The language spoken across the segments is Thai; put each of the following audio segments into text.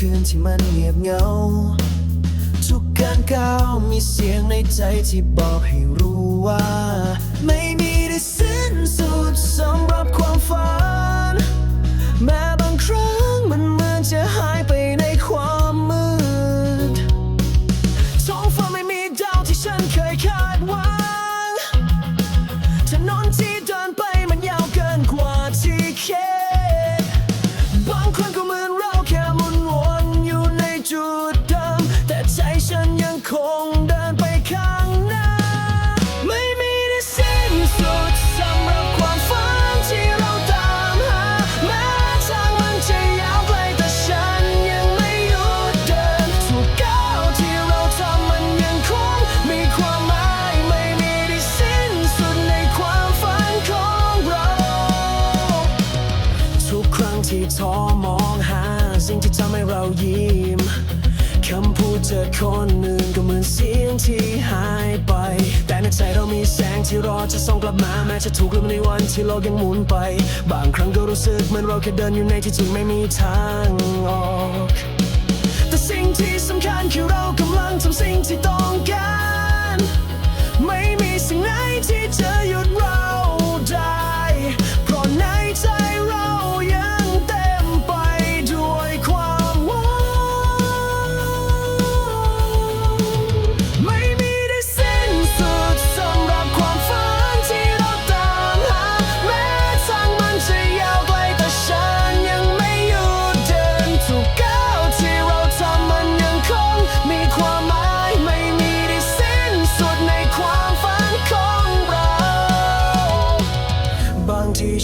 คืนที่มันเงียบเหงา ทุกการก้าวมีเสียงในใจที่บอกให้รู้ว่า ไม่มีได้สิ้นสุดสำหรับ มองหาสิ่งที่ทำให้เรายิ้มคำพูดจากคนอื่นก็เหมือนเสียงที่หายไป แต่ในใจเรามีแสงที่รอจะส่องกลับมาแม้จะถูกลืมในวันที่โลกยังหมุนไป บางครั้งก็รู้สึกเหมือนเราแค่เดินอยู่ในที่ที่ไม่มีทางออก แต่สิ่งที่สำคัญคือเราก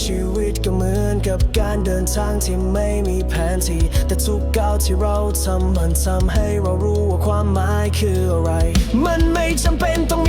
ชีวิตก็เหมือนกับการเดินทางที่ไม่มีแผนที่ แต่ทุกก้าวที่เราทำมันทำให้เรารู้ว่าความหมายคืออะไร มันไม่จำเป็นต้อง